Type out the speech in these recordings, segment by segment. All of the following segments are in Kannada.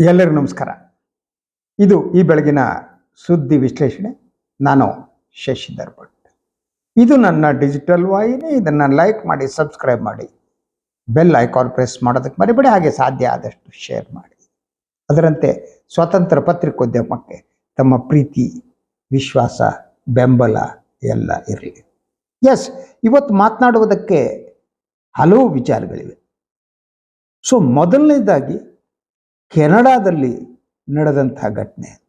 ಎಲ್ಲರಿಗೂ ನಮಸ್ಕಾರ. ಇದು ಈ ಬೆಳಗಿನ ಸುದ್ದಿ ವಿಶ್ಲೇಷಣೆ. ನಾನು ಶಶಿಧರ್ ಭಟ್. ಇದು ನನ್ನ ಡಿಜಿಟಲ್ ವಾಹಿನಿ. ಇದನ್ನು ಲೈಕ್ ಮಾಡಿ ಸಬ್ಸ್ಕ್ರೈಬ್ ಮಾಡಿ. ಬೆಲ್ ಐಕಾನ್ ಪ್ರೆಸ್ ಮಾಡೋದಕ್ಕೆ ಮರಿಬೇಡಿ. ಹಾಗೆ ಸಾಧ್ಯ ಆದಷ್ಟು ಶೇರ್ ಮಾಡಿ. ಅದರಂತೆ ಸ್ವತಂತ್ರ ಪತ್ರಿಕೋದ್ಯಮಕ್ಕೆ ತಮ್ಮ ಪ್ರೀತಿ, ವಿಶ್ವಾಸ, ಬೆಂಬಲ ಎಲ್ಲ ಇರಲಿ. ಎಸ್ ಇವತ್ತು ಮಾತನಾಡುವುದಕ್ಕೆ ಹಲವು ವಿಚಾರಗಳಿವೆ. ಸೊ ಮೊದಲನೇದಾಗಿ ಕೆನಡಾದಲ್ಲಿ ನಡೆದಂತಹ ಘಟನೆ.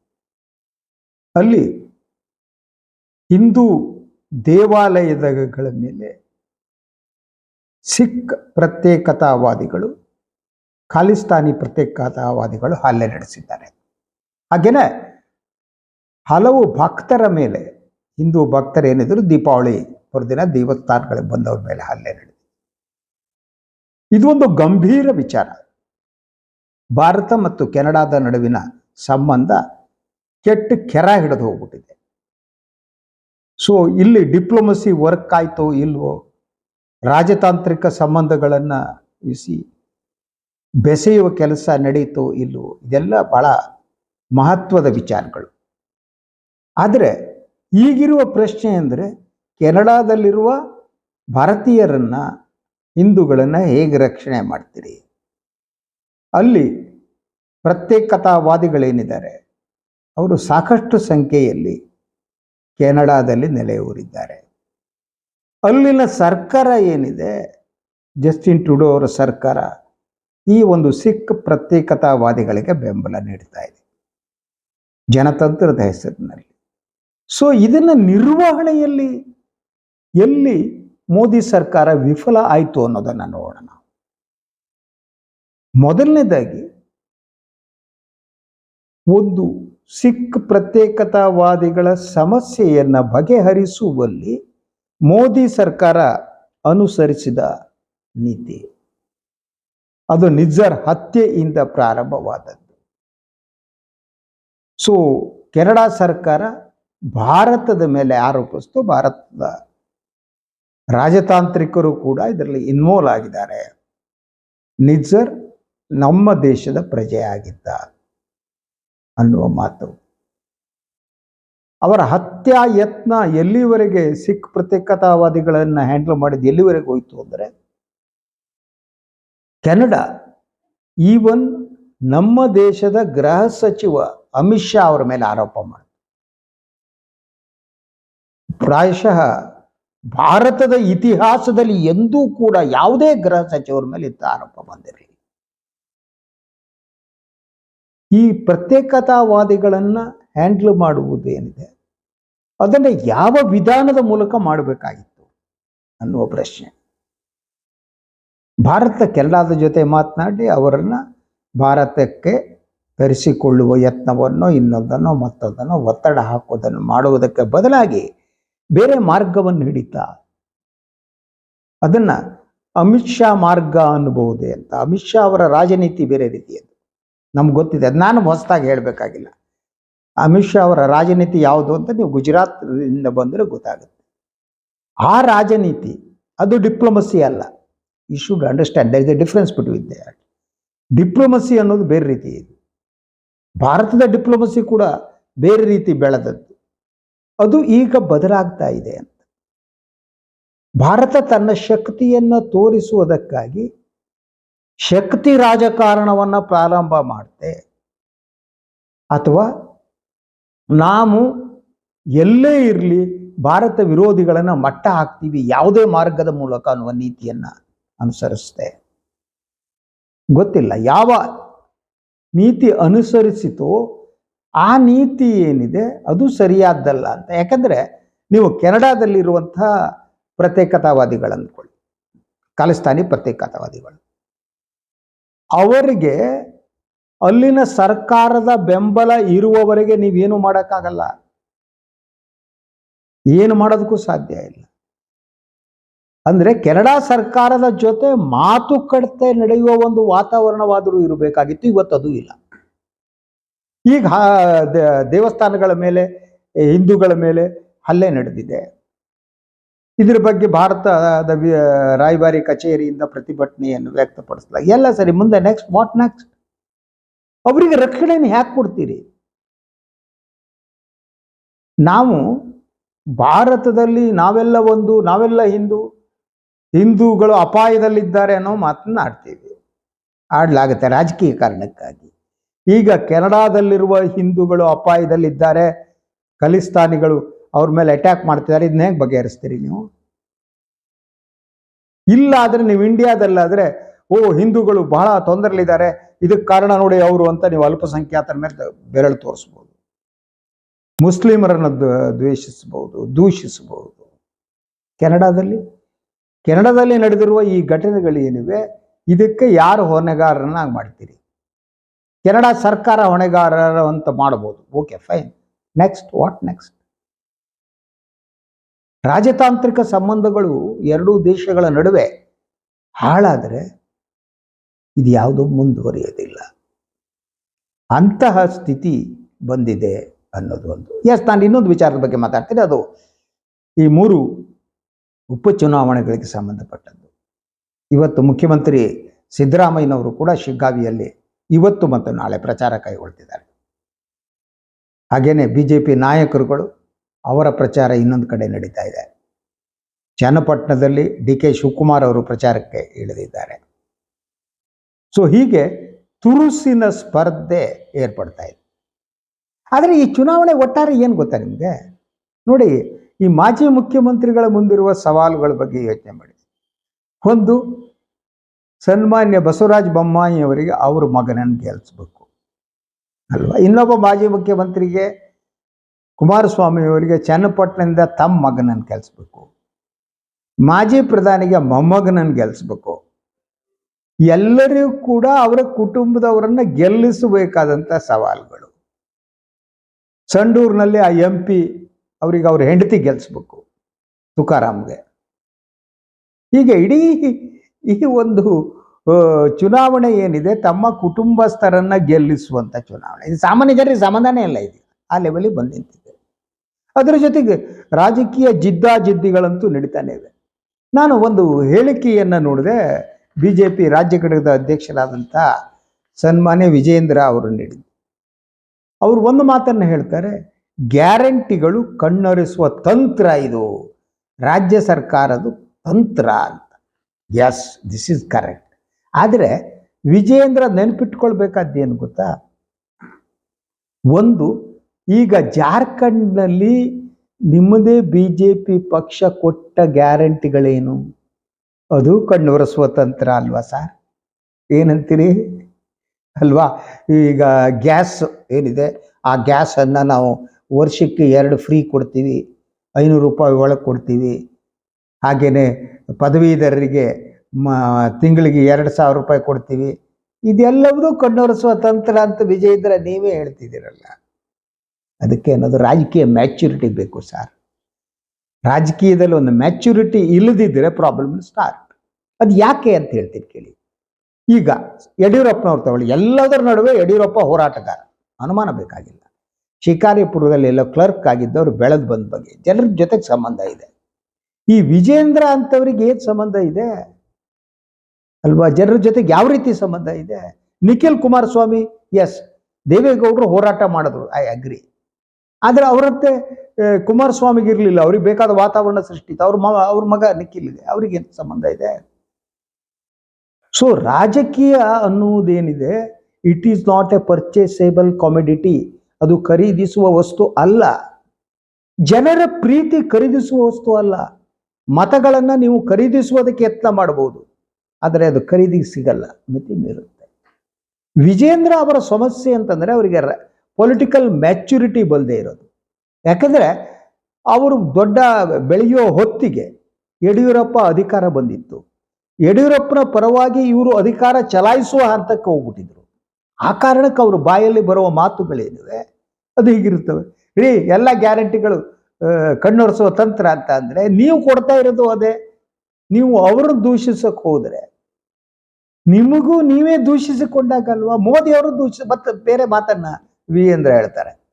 ಅಲ್ಲಿ ಹಿಂದೂ ದೇವಾಲಯದಗಳ ಮೇಲೆ ಸಿಖ್ ಪ್ರತ್ಯೇಕತಾವಾದಿಗಳು, ಖಾಲಿಸ್ತಾನಿ ಪ್ರತ್ಯೇಕತಾವಾದಿಗಳು ಹಲ್ಲೆ ನಡೆಸಿದ್ದಾರೆ. ಹಾಗೇನೆ ಹಲವು ಭಕ್ತರ ಮೇಲೆ, ಹಿಂದೂ ಭಕ್ತರೇನಿದ್ರು ದೀಪಾವಳಿ ಹೊರದಿನ ದೇವಸ್ಥಾನಗಳಿಗೆ ಬಂದವ್ರ ಮೇಲೆ ಹಲ್ಲೆ ನಡೆದಿದೆ. ಇದು ಒಂದು ಗಂಭೀರ ವಿಚಾರ. ಭಾರತ ಮತ್ತು ಕೆನಡಾದ ನಡುವಿನ ಸಂಬಂಧ ಕೆಟ್ಟ ಕೆರ ಹಿಡಿದು ಹೋಗ್ಬಿಟ್ಟಿದೆ. ಸೊ ಇಲ್ಲಿ ಡಿಪ್ಲೊಮಸಿ ವರ್ಕ್ ಆಯ್ತೋ ಇಲ್ವೋ, ರಾಜತಾಂತ್ರಿಕ ಸಂಬಂಧಗಳನ್ನು ಇಸಿ ಬೆಸೆಯುವ ಕೆಲಸ ನಡೀತೋ ಇಲ್ವೋ, ಇದೆಲ್ಲ ಬಹಳ ಮಹತ್ವದ ವಿಚಾರಗಳು. ಆದರೆ, ಈಗಿರುವ ಪ್ರಶ್ನೆ ಅಂದರೆ ಕೆನಡಾದಲ್ಲಿರುವ ಭಾರತೀಯರನ್ನ ಹಿಂದೂಗಳನ್ನು ಹೇಗೆ ರಕ್ಷಣೆ ಮಾಡ್ತೀರಿ? ಅಲ್ಲಿ ಪ್ರತ್ಯೇಕತಾವಾದಿಗಳೇನಿದ್ದಾರೆ, ಅವರು ಸಾಕಷ್ಟು ಸಂಖ್ಯೆಯಲ್ಲಿ ಕೆನಡಾದಲ್ಲಿ ನೆಲೆಯೂರಿದ್ದಾರೆ. ಅಲ್ಲಿನ ಸರ್ಕಾರ ಏನಿದೆ, ಜಸ್ಟಿನ್ ಟುಡೋ ಅವರ ಸರ್ಕಾರ ಈ ಒಂದು ಸಿಖ್ ಪ್ರತ್ಯೇಕತಾವಾದಿಗಳಿಗೆ ಬೆಂಬಲ ನೀಡ್ತಾ ಇದೆ, ಜನತಂತ್ರದ ಹೆಸರಿನಲ್ಲಿ. ಸೊ, ಇದನ್ನ ನಿರ್ವಹಣೆಯಲ್ಲಿ ಎಲ್ಲಿ ಮೋದಿ ಸರ್ಕಾರ ವಿಫಲ ಆಯಿತು ಅನ್ನೋದನ್ನು ನೋಡೋಣ. ಮೊದಲನೇದಾಗಿ ಒಂದು ಸಿಖ್ ಪ್ರತ್ಯೇಕತಾವಾದಿಗಳ ಸಮಸ್ಯೆಯನ್ನು ಬಗೆಹರಿಸುವಲ್ಲಿ ಮೋದಿ ಸರ್ಕಾರ ಅನುಸರಿಸಿದ ನೀತಿ. ಅದು ನಿಜರ್ ಹತ್ಯೆಯಿಂದ ಪ್ರಾರಂಭವಾದದ್ದು. ಸೊ ಕೆನಡಾ ಸರ್ಕಾರ ಭಾರತದ ಮೇಲೆ ಆರೋಪಿಸ್ತು. ಭಾರತದ ರಾಜತಾಂತ್ರಿಕರು ಕೂಡ ಇದರಲ್ಲಿ ಇನ್ವಾಲ್ವ್ ಆಗಿದ್ದಾರೆ. ನಿಜರ್ ನಮ್ಮ ದೇಶದ ಪ್ರಜೆಯಾಗಿದ್ದ ಅನ್ನುವ ಮಾತು. ಅವರ ಹತ್ಯಾ ಯತ್ನ ಎಲ್ಲಿವರೆಗೆ ಸಿಖ್ ಪ್ರತ್ಯೇಕತಾವಾದಿಗಳನ್ನು ಹ್ಯಾಂಡಲ್ ಮಾಡಿದ್ದು ಎಲ್ಲಿವರೆಗೆ ಹೋಯಿತು ಅಂದರೆ ಕೆನಡಾ. ಈವನ್ ನಮ್ಮ ದೇಶದ ಗೃಹ ಸಚಿವ ಅಮಿತ್ ಶಾ ಅವರ ಮೇಲೆ ಆರೋಪ ಮಾಡಿದ್ರು. ಪ್ರಾಯಶಃ ಭಾರತದ ಇತಿಹಾಸದಲ್ಲಿ ಎಂದೂ ಕೂಡ ಯಾವುದೇ ಗೃಹ ಸಚಿವರ ಮೇಲೆ ಇಂಥ ಆರೋಪ ಬಂದಿರಲಿಲ್ಲ. ಈ ಪ್ರತ್ಯೇಕತಾವಾದಿಗಳನ್ನ ಹ್ಯಾಂಡಲ್ ಮಾಡುವುದೇನಿದೆ? ಅದನ್ನು ಯಾವ ವಿಧಾನದ ಮೂಲಕ ಮಾಡಬೇಕಾಗಿತ್ತು ಅನ್ನುವ ಪ್ರಶ್ನೆ. ಭಾರತ ಕೆನಡಾದ ಜೊತೆ ಮಾತನಾಡಿ, ಅವರನ್ನು ಭಾರತಕ್ಕೆ ತರಿಸಿಕೊಳ್ಳುವ ಯತ್ನವನ್ನು, ಇನ್ನೊಂದನ್ನು, ಮತ್ತೊಂದನ್ನು, ಒತ್ತಡ ಹಾಕೋದನ್ನು ಮಾಡುವುದಕ್ಕೆ ಬದಲಾಗಿ ಬೇರೆ ಮಾರ್ಗವನ್ನು ಹಿಡಿತಾ, ಅದನ್ನ ಅಮಿತ್ ಶಾ ಮಾರ್ಗ ಅನ್ನಬಹುದೇ ಅಂತ. ಅಮಿತ್ ಶಾ ಅವರ ರಾಜನೀತಿ ಬೇರೆ ರೀತಿಯದ್ದು. ನಮ್ಗೆ ಗೊತ್ತಿದೆ. ಅದು ನಾನು ಹೊಸದಾಗಿ ಹೇಳಬೇಕಾಗಿಲ್ಲ. ಅಮಿತ್ ಶಾ ಅವರ ರಾಜನೀತಿ ಯಾವುದು ಅಂತ ನೀವು ಗುಜರಾತ್ನಿಂದ ಬಂದರೆ ಗೊತ್ತಾಗುತ್ತೆ. ಆ ರಾಜನೀತಿ ಅದು ಡಿಪ್ಲೊಮಸಿ ಅಲ್ಲ. You should understand there is a difference between the diplomacy ಅನ್ನೋದು ಬೇರೆ ರೀತಿ ಇದೆ. ಭಾರತದ ಡಿಪ್ಲೊಮಸಿ ಕೂಡ ಬೇರೆ ರೀತಿ ಬೆಳೆದದ್ದು. ಅದು ಈಗ ಬದಲಾಗ್ತಾ ಇದೆ ಅಂತ. ಭಾರತ ತನ್ನ ಶಕ್ತಿಯನ್ನು ತೋರಿಸುವುದಕ್ಕಾಗಿ ಶಕ್ತಿ ರಾಜಕಾರಣವನ್ನು ಪ್ರಾರಂಭ ಮಾಡುತ್ತೆ ಅಥವಾ ನಾವು ಎಲ್ಲೇ ಇರಲಿ ಭಾರತ ವಿರೋಧಿಗಳನ್ನು ಮಟ್ಟ ಹಾಕ್ತೀವಿ, ಯಾವುದೇ ಮಾರ್ಗದ ಮೂಲಕ ಅನ್ನುವ ನೀತಿಯನ್ನು ಅನುಸರಿಸುತ್ತೆ ಗೊತ್ತಿಲ್ಲ, ಯಾವ ನೀತಿ ಅನುಸರಿಸಿತೋ ಆ ನೀತಿ ಏನಿದೆ ಅದು ಸರಿಯಾದ್ದಲ್ಲ ಅಂತ. ಯಾಕಂದ್ರೆ ನೀವು ಕೆನಡಾದಲ್ಲಿರುವಂಥ ಪ್ರತ್ಯೇಕತಾವಾದಿಗಳು ಅಂದ್ಕೊಳ್ಳಿ ಖಾಲಿಸ್ತಾನಿ ಪ್ರತ್ಯೇಕತಾವಾದಿಗಳು. ಅವರಿಗೆ ಅಲ್ಲಿನ ಸರ್ಕಾರದ ಬೆಂಬಲ ಇರುವವರೆಗೆ ನೀವೇನು ಮಾಡೋಕ್ಕಾಗಲ್ಲ. ಏನು ಮಾಡೋದಕ್ಕೂ ಸಾಧ್ಯ ಇಲ್ಲ. ಅಂದ್ರೆ ಕೆನಡಾ ಸರ್ಕಾರದ ಜೊತೆ ಮಾತುಕತೆ ನಡೆಯುವ ಒಂದು ವಾತಾವರಣವಾದರೂ ಇರಬೇಕಾಗಿತ್ತು, ಇವತ್ತದು ಇಲ್ಲ. ಈಗ ದೇವಸ್ಥಾನಗಳ ಮೇಲೆ, ಹಿಂದೂಗಳ ಮೇಲೆ ಹಲ್ಲೆ ನಡೆದಿದೆ. ಇದ್ರ ಬಗ್ಗೆ ಭಾರತದ ರಾಯಭಾರಿ ಕಚೇರಿಯಿಂದ ಪ್ರತಿಭಟನೆಯನ್ನು ವ್ಯಕ್ತಪಡಿಸಲ ಎಲ್ಲ ಸರಿ, ಮುಂದೆ ನೆಕ್ಸ್ಟ್ ವಾಟ್ ನೆಕ್ಸ್ಟ್ ಅವರಿಗೆ ರಕ್ಷಣೆಯನ್ನು ಹ್ಯಾಕ್ ಕೊಡ್ತೀರಿ? ನಾವು ಭಾರತದಲ್ಲಿ ನಾವೆಲ್ಲ ಒಂದು, ನಾವೆಲ್ಲ ಹಿಂದೂ, ಹಿಂದೂಗಳು ಅಪಾಯದಲ್ಲಿದ್ದಾರೆ ಅನ್ನೋ ಮಾತನ್ನ ಆಡ್ತೀವಿ. ಆಡಲಾಗುತ್ತೆ ರಾಜಕೀಯ ಕಾರಣಕ್ಕಾಗಿ. ಈಗ ಕೆನಡಾದಲ್ಲಿರುವ ಹಿಂದೂಗಳು ಅಪಾಯದಲ್ಲಿದ್ದಾರೆ ಖಲಿಸ್ತಾನಿಗಳು ಅವ್ರ ಮೇಲೆ ಅಟ್ಯಾಕ್ ಮಾಡ್ತಿದ್ದಾರೆ. ಇದನ್ನ ಹೇಗೆ ಬಗೆಹರಿಸ್ತೀರಿ ನೀವು? ಇಲ್ಲ ಆದ್ರೆ ನೀವು ಇಂಡಿಯಾದಲ್ಲಾದರೆ ಓ, ಹಿಂದೂಗಳು ಬಹಳ ತೊಂದರೆಲಿದ್ದಾರೆ. ಇದಕ್ಕೆ ಕಾರಣ ನೋಡಿ ಅವರು ಅಂತ ನೀವು ಅಲ್ಪಸಂಖ್ಯಾತರ ಮೇಲೆ ಬೆರಳು ತೋರಿಸ್ಬೋದು. ಮುಸ್ಲಿಮರನ್ನು ದ್ವ- ದ್ವೇಷಿಸಬಹುದು ದೂಷಿಸಬಹುದು ಕೆನಡಾದಲ್ಲಿ? ಕೆನಡಾದಲ್ಲಿ ನಡೆದಿರುವ ಈ ಘಟನೆಗಳು ಏನಿವೆ? ಇದಕ್ಕೆ ಯಾರು ಹೊಣೆಗಾರರನ್ನಾಗಿ ಮಾಡ್ತೀರಿ? ಕೆನಡಾ ಸರ್ಕಾರ ಹೊಣೆಗಾರರ ಅಂತ ಮಾಡಬಹುದು okay fine next what next ರಾಜತಾಂತ್ರಿಕ ಸಂಬಂಧಗಳು ಎರಡೂ ದೇಶಗಳ ನಡುವೆ ಹಾಳಾದರೆ ಇದು ಯಾವುದೂ ಮುಂದುವರಿಯೋದಿಲ್ಲ. ಅಂತಹ ಸ್ಥಿತಿ ಬಂದಿದೆ ಅನ್ನೋದು ಒಂದು. ಎಸ್ ನಾನು ಇನ್ನೊಂದು ವಿಚಾರದ ಬಗ್ಗೆ ಮಾತಾಡ್ತೀನಿ. ಅದು ಈ ಮೂರು ಉಪಚುನಾವಣೆಗಳಿಗೆ ಸಂಬಂಧಪಟ್ಟದ್ದು. ಇವತ್ತು ಮುಖ್ಯಮಂತ್ರಿ ಸಿದ್ದರಾಮಯ್ಯನವರು ಕೂಡ ಶಿಗ್ಗಾವಿಯಲ್ಲಿ ಇವತ್ತು ಮತ್ತು ನಾಳೆ ಪ್ರಚಾರ ಕೈಗೊಳ್ತಿದ್ದಾರೆ. ಹಾಗೇನೆ ಬಿ ಜೆ ಪಿ ನಾಯಕರುಗಳು ಅವರ ಪ್ರಚಾರ ಇನ್ನೊಂದು ಕಡೆ ನಡೀತಾ ಇದೆ. ಚನ್ನಪಟ್ಟಣದಲ್ಲಿ ಡಿ ಕೆ ಶಿವಕುಮಾರ್ ಅವರು ಪ್ರಚಾರಕ್ಕೆ ಇಳಿದಿದ್ದಾರೆ. ಸೊ ಹೀಗೆ ತುರುಸಿನ ಸ್ಪರ್ಧೆ ಏರ್ಪಡ್ತಾ ಇದೆ. ಆದರೆ ಈ ಚುನಾವಣೆ ಒಟ್ಟಾರೆ ಏನು ಗೊತ್ತಾ ನಿಮಗೆ? ನೋಡಿ, ಈ ಮಾಜಿ ಮುಖ್ಯಮಂತ್ರಿಗಳ ಮುಂದಿರುವ ಸವಾಲುಗಳ ಬಗ್ಗೆ ಯೋಚನೆ ಮಾಡಿ. ಒಂದು, ಸನ್ಮಾನ್ಯ ಬಸವರಾಜ ಬೊಮ್ಮಾಯಿ ಅವರಿಗೆ ಅವ್ರ ಮಗನನ್ನು ಗೆಲ್ಲಿಸ್ಬೇಕು ಅಲ್ವಾ? ಇನ್ನೊಬ್ಬ ಮಾಜಿ ಮುಖ್ಯಮಂತ್ರಿಗೆ ಕುಮಾರಸ್ವಾಮಿ ಅವರಿಗೆ ಚನ್ನಪಟ್ಟಣದಿಂದ ತಮ್ಮ ಮಗನನ್ನು ಗೆಲ್ಲಿಸ್ಬೇಕು ಮಾಜಿ ಪ್ರಧಾನಿಗೆ ಮೊಮ್ಮಗನನ್ನು ಗೆಲ್ಲಿಸ್ಬೇಕು ಎಲ್ಲರಿಗೂ ಕೂಡ ಅವರ ಕುಟುಂಬದವರನ್ನ ಗೆಲ್ಲಿಸಬೇಕಾದಂಥ ಸವಾಲುಗಳು. ಸಂಡೂರಿನಲ್ಲಿ ಆ ಎಂ ಪಿ ಅವರಿಗೆ ಅವ್ರ ಹೆಂಡತಿ ಗೆಲ್ಲಿಸ್ಬೇಕು ತುಕಾರಾಮ್ಗೆ. ಹೀಗೆ ಇಡೀ ಈ ಒಂದು ಚುನಾವಣೆ ಏನಿದೆ, ತಮ್ಮ ಕುಟುಂಬಸ್ಥರನ್ನ ಗೆಲ್ಲಿಸುವಂತ ಚುನಾವಣೆ. ಇದು ಸಾಮಾನ್ಯ ಜನರಿಗೆ ಸಮಾಧಾನ ಇಲ್ಲ ಇದು. ಆ ಲೆವೆಲಿಗೆ ಬಂದು ಅದರ ಜೊತೆಗೆ ರಾಜಕೀಯ ಜಿದ್ದಾಜಿದ್ದಿಗಳಂತೂ ನಡೀತಾನೆ ಇವೆ ನಾನು ಒಂದು ಹೇಳಿಕೆಯನ್ನು ನೋಡಿದೆ. ಬಿ ಜೆ ಪಿ ರಾಜ್ಯ ಘಟಕದ ಅಧ್ಯಕ್ಷರಾದಂಥ ಸನ್ಮಾನ್ಯ ವಿಜೇಂದ್ರ ಅವರು ನೀಡಿದ್ದು. ಅವರು ಒಂದು ಮಾತನ್ನು ಹೇಳ್ತಾರೆ, ಗ್ಯಾರಂಟಿಗಳು ಕಣ್ಣೊರೆಸುವ ತಂತ್ರ ಇದು. ರಾಜ್ಯ ಸರ್ಕಾರದ ತಂತ್ರ ಅಂತ. ಎಸ್ ದಿಸ್ ಇಸ್ ಕರೆಕ್ಟ್ ಆದರೆ ವಿಜೇಂದ್ರ ನೆನಪಿಟ್ಕೊಳ್ಬೇಕಾದ್ದೇನು ಗೊತ್ತಾ? ಒಂದು ಈಗ ಜಾರ್ಖಂಡ್ನಲ್ಲಿ ನಿಮ್ಮದೇ ಬಿ ಜೆ ಪಿ ಪಕ್ಷ ಕೊಟ್ಟ ಗ್ಯಾರಂಟಿಗಳೇನು? ಅದು ಕಣ್ಣೊರೆಸುವ ಸ್ವತಂತ್ರ ಅಲ್ವಾ ಸರ್? ಏನಂತೀರಿ? ಅಲ್ವಾ? ಈಗ ಗ್ಯಾಸ್ ಏನಿದೆ, ಆ ಗ್ಯಾಸನ್ನು ನಾವು ವರ್ಷಕ್ಕೆ ಎರಡು ಫ್ರೀ ಕೊಡ್ತೀವಿ, ಐನೂರು ರೂಪಾಯಿ ಒಳಗೆ ಕೊಡ್ತೀವಿ. ಹಾಗೆಯೇ ಪದವೀಧರರಿಗೆ ಮ, ತಿಂಗಳಿಗೆ ಎರಡು ಸಾವಿರ ರೂಪಾಯಿ ಕೊಡ್ತೀವಿ. ಇದೆಲ್ಲವೂ ಕಣ್ಣೊರೆಸುವ ತಂತ್ರ ಅಂತ ವಿಜಯೇಂದ್ರ ನೀವೇ ಹೇಳ್ತಿದ್ದೀರಲ್ಲ. ಅದಕ್ಕೆ ಅನ್ನೋದು ರಾಜಕೀಯ ಮ್ಯಾಚುರಿಟಿ ಬೇಕು ಸರ್ ರಾಜಕೀಯದಲ್ಲಿ ಒಂದು ಮ್ಯಾಚುರಿಟಿ ಇಲ್ಲದಿದ್ದರೆ ಪ್ರಾಬ್ಲಮ್ ಸ್ಟಾರ್ಟ್ ಅದು ಯಾಕೆ ಅಂತ ಹೇಳ್ತೀನಿ ಕೇಳಿ. ಈಗ ಯಡಿಯೂರಪ್ಪನವ್ರು ತಗೊಳ್ಳಿ, ಎಲ್ಲದರ ನಡುವೆ ಯಡಿಯೂರಪ್ಪ ಹೋರಾಟಗಾರ. ಅನುಮಾನ ಬೇಕಾಗಿಲ್ಲ. ಶಿಕಾರಿಪುರದಲ್ಲಿ ಎಲ್ಲೋ ಕ್ಲರ್ಕ್ ಆಗಿದ್ದವರು ಬೆಳೆದು ಬಂದ ಬಗ್ಗೆ ಜನರ ಜೊತೆಗೆ ಸಂಬಂಧ ಇದೆ. ಈ ವಿಜೇಂದ್ರ ಅಂತವರಿಗೆ ಏನು ಸಂಬಂಧ ಇದೆ? ಅಲ್ವಾ? ಜನರ ಜೊತೆಗೆ ಯಾವ ರೀತಿ ಸಂಬಂಧ ಇದೆ? ನಿಖಿಲ್ ಕುಮಾರಸ್ವಾಮಿ, ಎಸ್, ದೇವೇಗೌಡರು ಹೋರಾಟ ಮಾಡಿದ್ರು ಐ ಅಗ್ರಿ ಆದ್ರೆ ಅವರಂತೆ ಕುಮಾರಸ್ವಾಮಿಗೆ ಇರಲಿಲ್ಲ. ಅವ್ರಿಗೆ ಬೇಕಾದ ವಾತಾವರಣ ಸೃಷ್ಟಿ ಇತ್ತು. ಅವ್ರ ಮಗ ಅವ್ರ ಮಗ ನಿಖಿಲ್ಗೆ. ಅವ್ರಿಗೆ ಏನ್ ಸಂಬಂಧ ಇದೆ? ಸೊ ರಾಜಕೀಯ ಅನ್ನುವುದೇನಿದೆ? It is not a purchasable commodity ಅದು ಖರೀದಿಸುವ ವಸ್ತು ಅಲ್ಲ. ಜನರ ಪ್ರೀತಿ ಖರೀದಿಸುವ ವಸ್ತು ಅಲ್ಲ. ಮತಗಳನ್ನ ನೀವು ಖರೀದಿಸುವುದಕ್ಕೆ ಯತ್ನ ಮಾಡಬಹುದು. ಆದರೆ ಅದು ಖರೀದಿಗೆ ಸಿಗಲ್ಲ. ಮಿತಿ ಮೀರುತ್ತೆ. ವಿಜೇಂದ್ರ ಅವರ ಸಮಸ್ಯೆ ಅಂತಂದ್ರೆ ಅವರಿಗೆ ಪೊಲಿಟಿಕಲ್ ಮ್ಯಾಚುರಿಟಿ ಬಲ್ಲದೆ ಇರೋದು. ಯಾಕಂದ್ರೆ ಅವರು ದೊಡ್ಡ ಬೆಳೆಯೋ ಹೊತ್ತಿಗೆ ಯಡಿಯೂರಪ್ಪ ಅಧಿಕಾರ ಬಂದಿತ್ತು. ಯಡಿಯೂರಪ್ಪನ ಪರವಾಗಿ ಇವರು ಅಧಿಕಾರ ಚಲಾಯಿಸುವ ಹಂತಕ್ಕೆ ಹೋಗ್ಬಿಟ್ಟಿದ್ರು. ಆ ಕಾರಣಕ್ಕೆ ಅವರು ಬಾಯಲ್ಲಿ ಬರುವ ಮಾತುಗಳೇನಿವೆ? ಅದು ಹೀಗಿರುತ್ತವೆ. ರೀ ಎಲ್ಲ ಗ್ಯಾರಂಟಿಗಳು ಕಣ್ಣೊರೆಸುವ ತಂತ್ರ ಅಂತ ಅಂದರೆ ನೀವು ಕೊಡ್ತಾ ಇರೋದು ಅದೇ. ನೀವು ಅವರನ್ನು ದೂಷಿಸಕ್ಕೆ ಹೋದರೆ ನಿಮಗೂ ನೀವೇ ದೂಷಿಸಿಕೊಂಡಾಗಲ್ವಾ? ಮೋದಿ ಅವರು ದೂಷಿಸ ಮತ್ತೆ ಬೇರೆ ಮಾತನ್ನ ವೀರೇಂದ್ರ ಹೇಳ್ತಾರೆ.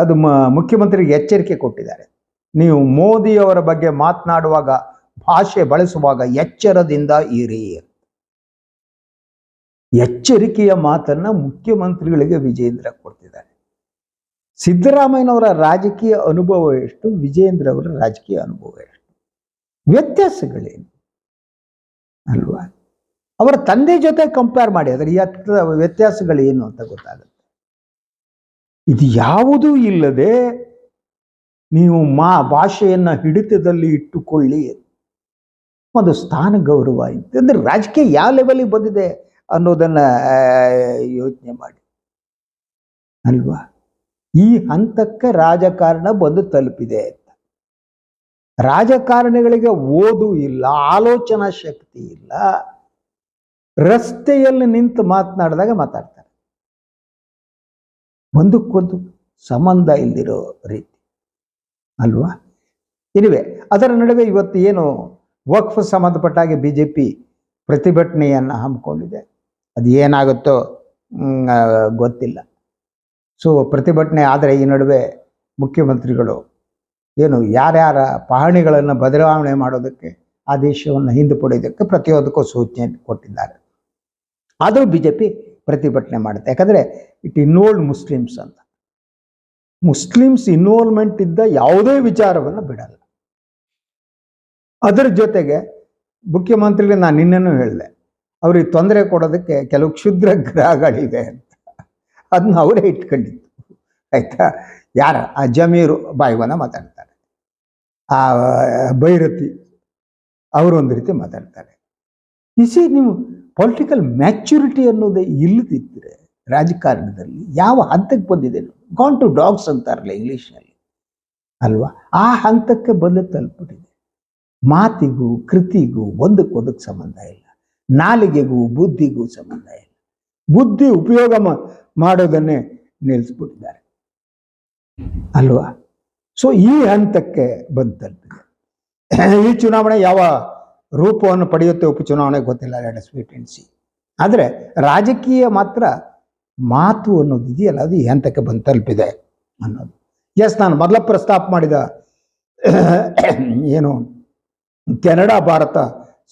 ಅದು ಮ- ಮುಖ್ಯಮಂತ್ರಿಗೆ ಎಚ್ಚರಿಕೆ ಕೊಟ್ಟಿದ್ದಾರೆ. ನೀವು ಮೋದಿಯವರ ಬಗ್ಗೆ ಮಾತನಾಡುವಾಗ, ಭಾಷೆ ಬಳಸುವಾಗ ಎಚ್ಚರದಿಂದ ಇರಿ ಎಚ್ಚರಿಕೆಯ ಮಾತನ್ನ ಮುಖ್ಯಮಂತ್ರಿಗಳಿಗೆ ವಿಜೇಂದ್ರ ಕೊಡ್ತಿದ್ದಾರೆ. ಸಿದ್ದರಾಮಯ್ಯನವರ ರಾಜಕೀಯ ಅನುಭವ ಎಷ್ಟು ವಿಜೇಂದ್ರ ಅವರ ರಾಜಕೀಯ ಅನುಭವ ಎಷ್ಟು? ವ್ಯತ್ಯಾಸಗಳೇನು? ಅಲ್ವಾ? ಅವರ ತಂದೆ ಜೊತೆ ಕಂಪೇರ್ ಮಾಡಿ, ಅದರ ವ್ಯತ್ಯಾಸಗಳೇನು ಅಂತ ಗೊತ್ತಾಗುತ್ತೆ. ಇದು ಯಾವುದೂ ಇಲ್ಲದೆ ನೀವು ಮಾ ಭಾಷೆಯನ್ನ ಹಿಡಿತದಲ್ಲಿ ಇಟ್ಟುಕೊಳ್ಳಿ. ಒಂದು ಸ್ಥಾನ ಗೌರವ ಇತ್ತು. ಅಂದ್ರೆ ರಾಜಕೀಯ ಯಾವ ಲೆವೆಲಿಗೆ ಬಂದಿದೆ ಅನ್ನೋದನ್ನ ಯೋಚನೆ ಮಾಡಿ. ಅಲ್ವಾ? ಈ ಹಂತಕ್ಕೆ ರಾಜಕಾರಣ ಬಂದು ತಲುಪಿದೆ ಅಂತ. ರಾಜಕಾರಣಿಗಳಿಗೆ ಓದು ಇಲ್ಲ, ಆಲೋಚನಾ ಶಕ್ತಿ ಇಲ್ಲ. ರಸ್ತೆಯಲ್ಲಿ ನಿಂತು ಮಾತನಾಡಿದಾಗ ಮಾತಾಡ್ತಾರೆ. ಒಂದಕ್ಕೊಂದು ಸಂಬಂಧ ಇಲ್ದಿರೋ ರೀತಿ. ಅಲ್ವಾ? ಇನಿವೆ, ಅದರ ನಡುವೆ ಇವತ್ತು ಏನು ವಕ್ಫ್ ಸಂಬಂಧಪಟ್ಟ ಹಾಗೆ ಬಿ ಜೆ ಪಿ ಪ್ರತಿಭಟನೆಯನ್ನು ಹಮ್ಮಿಕೊಂಡಿದೆ. ಅದು ಏನಾಗುತ್ತೋ ಗೊತ್ತಿಲ್ಲ. ಸೊ ಪ್ರತಿಭಟನೆ ಆದರೆ ಈ ನಡುವೆ ಮುಖ್ಯಮಂತ್ರಿಗಳು ಏನು ಯಾರ್ಯಾರ ಪಹಣಿಗಳನ್ನು ಬದಲಾವಣೆ ಮಾಡೋದಕ್ಕೆ ಆದೇಶವನ್ನು ಹಿಂದೆ ಪ್ರತಿಯೊಂದಕ್ಕೂ ಸೂಚನೆ ಕೊಟ್ಟಿದ್ದಾರೆ. ಆದರೂ ಬಿ ಜೆ ಪಿ ಪ್ರತಿಭಟನೆ ಮಾಡುತ್ತೆ. ಯಾಕಂದರೆ ಇಟ್ ಇನ್ವಾಲ್ಡ್ ಮುಸ್ಲಿಮ್ಸ್ ಅಂತ. ಮುಸ್ಲಿಮ್ಸ್ ಇನ್ವಾಲ್ವ್ಮೆಂಟ್ ಇದ್ದ ಯಾವುದೇ ವಿಚಾರವನ್ನು ಬಿಡಲ್ಲ. ಅದರ ಜೊತೆಗೆ ಮುಖ್ಯಮಂತ್ರಿಗೆ ನಾನು ನಿನ್ನೆನೂ ಹೇಳಿದೆ, ಅವ್ರಿಗೆ ತೊಂದರೆ ಕೊಡೋದಕ್ಕೆ ಕೆಲವು ಕ್ಷುದ್ರ ಗ್ರಹಗಳಿವೆ ಅಂತ. ಅದನ್ನ ಅವರೇ ಇಟ್ಕೊಂಡಿದ್ದು. ಆಯ್ತಾ? ಯಾರ? ಆ ಜಮೀರು ಬಾಯಿವನ್ನ ಮಾತಾಡ್ತಾರೆ. ಆ ಭೈರತಿ ಅವರೊಂದು ರೀತಿ ಮಾತಾಡ್ತಾರೆ. ಇಸಿ ನೀವು ಪೊಲಿಟಿಕಲ್ ಮ್ಯಾಚುರಿಟಿ ಅನ್ನೋದೇ ಇಲ್ಲದಿದ್ದರೆ ರಾಜಕಾರಣದಲ್ಲಿ ಯಾವ ಹಂತಕ್ಕೆ ಬಂದಿದೆ ಗಾನ್ ಟು ಡಾಗ್ಸ್ ಅಂತಾರಲ್ಲ ಇಂಗ್ಲೀಷ್ನಲ್ಲಿ. ಅಲ್ವಾ? ಆ ಹಂತಕ್ಕೆ ಬಂದು ತಲುಪಿದೆ ಮಾತಿಗೂ, ಕೃತಿಗೂ ಒಂದಕ್ಕೊಂದಕ್ಕೆ ಸಂಬಂಧ ಇಲ್ಲ. ನಾಲಿಗೆಗೂ, ಬುದ್ಧಿಗೂ ಸಂಬಂಧ ಇಲ್ಲ. ಬುದ್ಧಿ ಉಪಯೋಗ ಮಾಡೋದನ್ನೇ ನಿಲ್ಲಿಸ್ಬಿಟ್ಟಿದ್ದಾರೆ. ಅಲ್ವಾ? ಸೊ ಈ ಹಂತಕ್ಕೆ ಬಂದು ತಲುಪಿದೆ. ಈ ಚುನಾವಣೆ ಯಾವ ರೂಪವನ್ನು ಪಡೆಯುತ್ತೆ ಉಪಚುನಾವಣೆ ಗೊತ್ತಿಲ್ಲ ಲೆಟ್ ಸ್ವೀಟ್ ಅಂಡ್ ಸಿ ಆದರೆ ರಾಜಕೀಯ ಮಾತ್ರ ಮಾತು ಅನ್ನೋದು ಇದೆಯಲ್ಲ, ಅದು ಹಂತಕ್ಕೆ ಬಂದು ತಲುಪಿದೆ ಅನ್ನೋದು. ಎಸ್ ನಾನು ಮೊದಲ ಪ್ರಸ್ತಾಪ ಮಾಡಿದ ಏನು ಕೆನಡಾ ಭಾರತ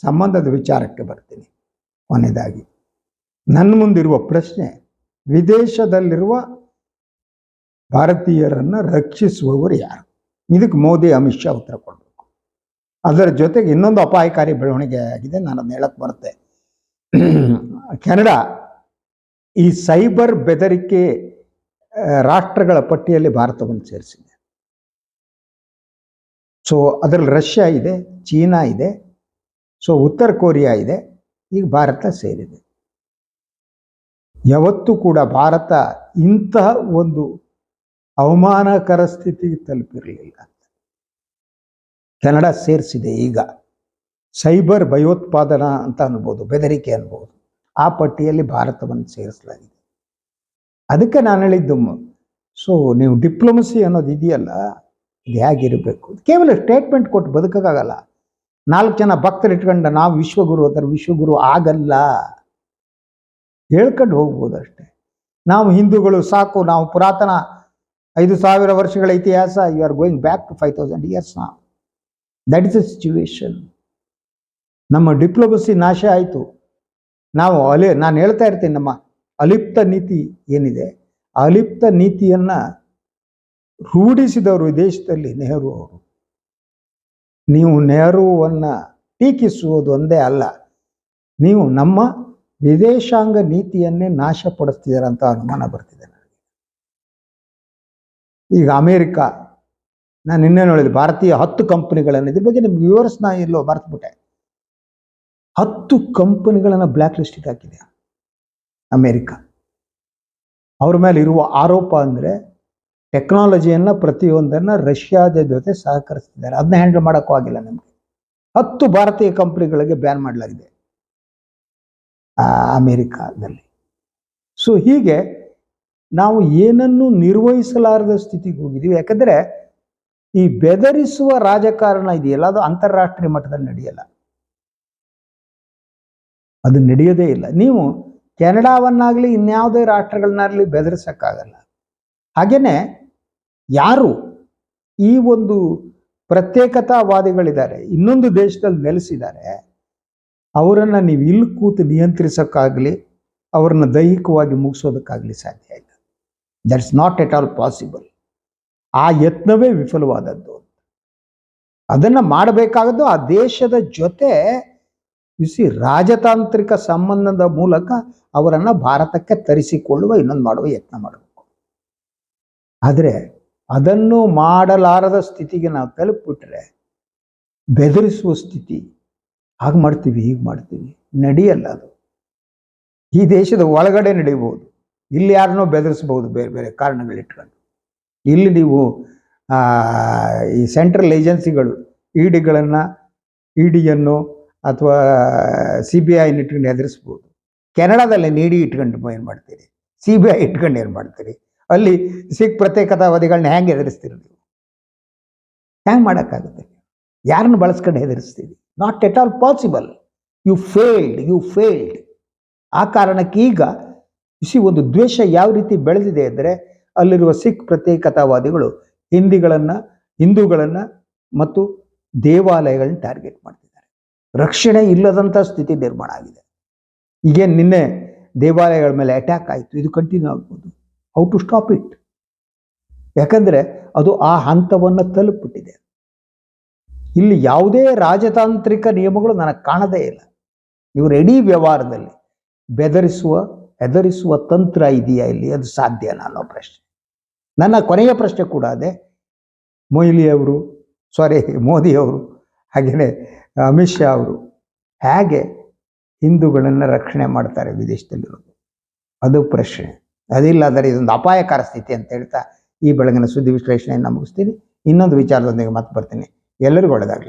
ಸಂಬಂಧದ ವಿಚಾರಕ್ಕೆ ಬರ್ತೀನಿ. ಕೊನೆಯದಾಗಿ, ನನ್ನ ಮುಂದಿರುವ ಪ್ರಶ್ನೆ, ವಿದೇಶದಲ್ಲಿರುವ ಭಾರತೀಯರನ್ನು ರಕ್ಷಿಸುವವರು ಯಾರು? ಇದಕ್ಕೆ ಮೋದಿ, ಅಮಿತ್ ಶಾ ಉತ್ತರ ಕೊಡಬೇಕು ಅದರ ಜೊತೆಗೆ ಇನ್ನೊಂದು ಅಪಾಯಕಾರಿ ಬೆಳವಣಿಗೆ ಆಗಿದೆ. ನಾನು ಅದನ್ನ ಹೇಳಕ್ ಬರುತ್ತೆ. ಕೆನಡಾ ಈ ಸೈಬರ್ ಬೆದರಿಕೆ ರಾಷ್ಟ್ರಗಳ ಪಟ್ಟಿಯಲ್ಲಿ ಭಾರತವನ್ನು ಸೇರಿಸಿದೆ. ಸೊ ಅದರಲ್ಲಿ ರಷ್ಯಾ ಇದೆ, ಚೀನಾ ಇದೆ ಸೊ ಉತ್ತರ ಕೊರಿಯಾ ಇದೆ, ಈಗ ಭಾರತ ಸೇರಿದೆ. ಯಾವತ್ತೂ ಕೂಡ ಭಾರತ ಇಂತಹ ಒಂದು ಅವಮಾನಕರ ಸ್ಥಿತಿಗೆ ತಲುಪಿರಲಿಲ್ಲ. ಕೆನಡಾ ಸೇರಿಸಿದೆ ಈಗ. ಸೈಬರ್ ಭಯೋತ್ಪಾದನಾ ಅಂತ ಅನ್ಬೋದು, ಬೆದರಿಕೆ ಅನ್ಬೋದು. ಆ ಪಟ್ಟಿಯಲ್ಲಿ ಭಾರತವನ್ನು ಸೇರಿಸಲಾಗಿದೆ. ಅದಕ್ಕೆ ನಾನು ಹೇಳಿದ್ದು ಸೊ ನೀವು ಡಿಪ್ಲೊಮಸಿ ಅನ್ನೋದು ಇದೆಯಲ್ಲ, ಇದು ಹೇಗಿರಬೇಕು? ಕೇವಲ ಸ್ಟೇಟ್ಮೆಂಟ್ ಕೊಟ್ಟು ಬದುಕೋಕ್ಕಾಗಲ್ಲ. ನಾಲ್ಕು ಜನ ಭಕ್ತರು ಇಟ್ಕೊಂಡು ನಾವು ವಿಶ್ವಗುರು ಅದರ ವಿಶ್ವಗುರು ಆಗಲ್ಲ. ಹೇಳ್ಕೊಂಡು ಹೋಗ್ಬೋದು ಅಷ್ಟೇ. ನಾವು ಹಿಂದೂಗಳು ಸಾಕು, ನಾವು ಪುರಾತನ ಐದು ಸಾವಿರ ವರ್ಷಗಳ ಇತಿಹಾಸ you are going back to five thousand years ನಾ ದಟ್ ಇಸ್ ಅ ಸಿಚುವೇಶನ್ ನಮ್ಮ ಡಿಪ್ಲೊಮಸಿ ನಾಶ ಆಯಿತು. ನಾವು ಅಲಿ ನಾನು ಹೇಳ್ತಾ ಇರ್ತೀನಿ ನಮ್ಮ ಅಲಿಪ್ತ ನೀತಿ ಏನಿದೆ, ಅಲಿಪ್ತ ನೀತಿಯನ್ನು ರೂಢಿಸಿದವರು ದೇಶದಲ್ಲಿ ನೆಹರು ಅವರು. ನೀವು ನೆಹರುವನ್ನು ಟೀಕಿಸುವುದು ಒಂದೇ ಅಲ್ಲ, ನೀವು ನಮ್ಮ ವಿದೇಶಾಂಗ ನೀತಿಯನ್ನೇ ನಾಶಪಡಿಸ್ತಿದ್ದಾರೆ ಅಂತ ಅನುಮಾನ ಬರ್ತಿದೆ ನನಗೆ. ಈಗ ಅಮೇರಿಕ ನಾನು ನಿನ್ನೆ ನೋಡಿದೆ ಭಾರತೀಯ ಹತ್ತು ಕಂಪನಿಗಳನ್ನು, ಇದ್ರ ಬಗ್ಗೆ ನಿಮ್ಗೆ ವಿವರಿಸ್ನ ಇಲ್ಲೋ ಮರೆತುಬಿಟ್ಟೆ. ಹತ್ತು ಕಂಪನಿಗಳನ್ನು ಬ್ಲ್ಯಾಕ್ ಲಿಸ್ಟಿಗೆ ಹಾಕಿದೆ ಅಮೇರಿಕ. ಅವ್ರ ಮೇಲೆ ಇರುವ ಆರೋಪ ಅಂದರೆ ಟೆಕ್ನಾಲಜಿಯನ್ನು ಪ್ರತಿಯೊಂದನ್ನು ರಷ್ಯಾದ ಜೊತೆ ಸಹಕರಿಸ್ತಿದ್ದಾರೆ. ಅದನ್ನ ಹ್ಯಾಂಡಲ್ ಮಾಡೋಕ್ಕೂ ಆಗಿಲ್ಲ ನಮಗೆ. ಹತ್ತು ಭಾರತೀಯ ಕಂಪನಿಗಳಿಗೆ ಬ್ಯಾನ್ ಮಾಡಲಾಗಿದೆ ಅಮೇರಿಕಾದಲ್ಲಿ. ಸೊ ಹೀಗೆ ನಾವು ಏನನ್ನು ನಿರ್ವಹಿಸಲಾರದ ಸ್ಥಿತಿಗೆ ಹೋಗಿದ್ದೀವಿ. ಯಾಕಂದ್ರೆ ಈ ಬೆದರಿಸುವ ರಾಜಕಾರಣ ಇದೆಯಲ್ಲ, ಅದು ಅಂತಾರಾಷ್ಟ್ರೀಯ ಮಟ್ಟದಲ್ಲಿ ನಡೆಯಲ್ಲ. ಅದು ನಡೆಯೋದೇ ಇಲ್ಲ. ನೀವು ಕೆನಡಾವನ್ನಾಗಲಿ ಇನ್ಯಾವುದೇ ರಾಷ್ಟ್ರಗಳನ್ನಾಗಲಿ ಬೆದರಿಸಕ್ಕಾಗಲ್ಲ. ಹಾಗೇನೆ ಯಾರು ಈ ಒಂದು ಪ್ರತ್ಯೇಕತಾವಾದಿಗಳಿದ್ದಾರೆ, ಇನ್ನೊಂದು ದೇಶದಲ್ಲಿ ನೆಲೆಸಿದ್ದಾರೆ, ಅವರನ್ನು ನೀವು ಇಲ್ಲಿ ಕೂತು ನಿಯಂತ್ರಿಸೋಕ್ಕಾಗಲಿ, ಅವರನ್ನು ದೈಹಿಕವಾಗಿ ಮುಗಿಸೋದಕ್ಕಾಗಲಿ ಸಾಧ್ಯ ಇಲ್ಲ. That's not at all possible ಆ ಯತ್ನವೇ ವಿಫಲವಾದದ್ದು ಅದನ್ನ ಮಾಡಬೇಕಾಗದ್ದು ಆ ದೇಶದ ಜೊತೆ ಯುಸಿ ರಾಜತಾಂತ್ರಿಕ ಸಂಬಂಧದ ಮೂಲಕ ಅವರನ್ನು ಭಾರತಕ್ಕೆ ತರಿಸಿಕೊಳ್ಳುವ, ಇನ್ನೊಂದು ಮಾಡುವ ಯತ್ನ ಮಾಡಬೇಕು. ಆದರೆ ಅದನ್ನು ಮಾಡಲಾರದ ಸ್ಥಿತಿಗೆ ನಾವು ತಲುಪಿಬಿಟ್ರೆ, ಬೆದರಿಸುವ ಸ್ಥಿತಿ, ಹಾಗೆ ಮಾಡ್ತೀವಿ, ಹೀಗೆ ಮಾಡ್ತೀವಿ, ನಡೆಯಲ್ಲ ಅದು. ಈ ದೇಶದ ಒಳಗಡೆ ನಡೆಯಬಹುದು. ಇಲ್ಲಿ ಯಾರನ್ನೋ ಬೆದರಿಸಬಹುದು, ಬೇರೆ ಬೇರೆ ಕಾರಣಗಳಿಟ್ಕೊಂಡು. ಇಲ್ಲಿ ನೀವು ಈ ಸೆಂಟ್ರಲ್ ಏಜೆನ್ಸಿಗಳು ಇ ಡಿಗಳನ್ನು ಇ ಡಿಯನ್ನು ಅಥವಾ ಸಿ ಬಿ ಐನ ಇಟ್ಕೊಂಡು ಎದುರಿಸ್ಬೋದು ಕೆನಡಾದಲ್ಲಿ ನೀಡಿ ಇಟ್ಕೊಂಡು ಏನು ಮಾಡ್ತೀರಿ? ಸಿ ಬಿ ಐ ಇಟ್ಕೊಂಡು ಏನು ಮಾಡ್ತೀರಿ? ಅಲ್ಲಿ ಸಿಖ್ ಪ್ರತ್ಯೇಕತಾವಾದಿಗಳನ್ನ ಹೆಂಗೆ ಎದುರಿಸ್ತೀರಿ ನೀವು? ಹ್ಯಾಂಗೆ ಮಾಡೋಕ್ಕಾಗುತ್ತೆ? ಯಾರನ್ನು ಬಳಸ್ಕೊಂಡು ಹೆದರಿಸ್ತೀವಿ not at all possible you failed you failed ಆ ಕಾರಣಕ್ಕೆ ಈಗ ಒಂದು ದ್ವೇಷ ಯಾವ ರೀತಿ ಬೆಳೆದಿದೆ ಅಂದರೆ ಅಲ್ಲಿರುವ ಸಿಖ್ ಪ್ರತ್ಯೇಕತಾವಾದಿಗಳು ಹಿಂದಿಗಳನ್ನು, ಹಿಂದೂಗಳನ್ನು ಮತ್ತು ದೇವಾಲಯಗಳನ್ನ ಟಾರ್ಗೆಟ್ ಮಾಡ್ತಿದ್ದಾರೆ. ರಕ್ಷಣೆ ಇಲ್ಲದಂಥ ಸ್ಥಿತಿ ನಿರ್ಮಾಣ ಆಗಿದೆ. ಈಗೇನು ನಿನ್ನೆ ದೇವಾಲಯಗಳ ಮೇಲೆ ಅಟ್ಯಾಕ್ ಆಯಿತು. ಇದು ಕಂಟಿನ್ಯೂ ಆಗ್ಬೋದು. ಹೌ ಟು ಸ್ಟಾಪ್ ಇಟ್ ಯಾಕಂದರೆ ಅದು ಆ ಹಂತವನ್ನು ತಲುಪಿಬಿಟ್ಟಿದೆ. ಇಲ್ಲಿ ಯಾವುದೇ ರಾಜತಾಂತ್ರಿಕ ನಿಯಮಗಳು ನನಗೆ ಕಾಣದೇ ಇಲ್ಲ. ಇವರು ಇಡೀ ವ್ಯವಹಾರದಲ್ಲಿ ಬೆದರಿಸುವ ಹೆದರಿಸುವ ತಂತ್ರ ಇದೆಯಾ ಇಲ್ಲಿ? ಅದು ಸಾಧ್ಯನಾ ಅನ್ನೋ ಪ್ರಶ್ನೆ. ನನ್ನ ಕೊನೆಯ ಪ್ರಶ್ನೆ ಕೂಡ ಅದೇ. ಮೊಯ್ಲಿಯವರು ಸಾರಿ ಮೋದಿ ಅವರು, ಹಾಗೆಯೇ ಅಮಿತ್ ಶಾ ಅವರು ಹೇಗೆ ಹಿಂದೂಗಳನ್ನು ರಕ್ಷಣೆ ಮಾಡ್ತಾರೆ ವಿದೇಶದಲ್ಲಿರೋದು? ಅದು ಪ್ರಶ್ನೆ. ಅದಿಲ್ಲಾದರೆ ಇದೊಂದು ಅಪಾಯಕಾರ ಸ್ಥಿತಿ ಅಂತ ಹೇಳ್ತಾ ಈ ಬೆಳಗಿನ ಸುದ್ದಿ ವಿಶ್ಲೇಷಣೆಯನ್ನು ಮುಗಿಸ್ತೀನಿ. ಇನ್ನೊಂದು ವಿಚಾರದೊಂದಿಗೆ ಮತ್ತೆ ಬರ್ತೀನಿ. ಎಲ್ಲರಿಗೂ ಒಳ್ಳೆಯದಾಗಲಿ